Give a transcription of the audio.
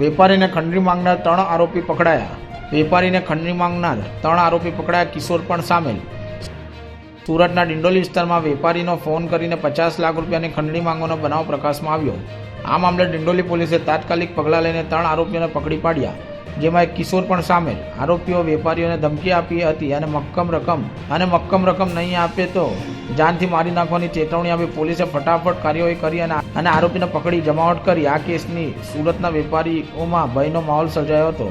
વેપારીને ખંડણી માંગનાર ત્રણ આરોપી પકડાયા. વેપારીને ખંડણી માંગનાર ત્રણ આરોપી પકડાયા કિશોર પણ સામેલ. સુરતના ડિંડોલી વિસ્તારમાં વેપારીનો ફોન કરીને પચાસ લાખ રૂપિયાની ખંડણી માંગવાનો બનાવ પ્રકાશમાં આવ્યો. આ મામલે ડિંડોલી પોલીસે તાત્કાલિક પગલાં લઈને ત્રણ આરોપીઓને પકડી પાડ્યા, જેમાં એક કિશોર પણ સામેલ. આરોપીઓ વેપારીઓને ધમકી આપી હતી અને મક્કમ રકમ અને મક્કમ રકમ નહીં આપે તો જાનથી મારી નાખવાની ચેતવણી આપી પોલીસે ફટાફટ કાર્યવાહી કરી અને અને આરોપીને પકડી, જમાવટ કરી. આ કેસની સુરતના વેપારીઓમાં ભયનો માહોલ સર્જાયો હતો.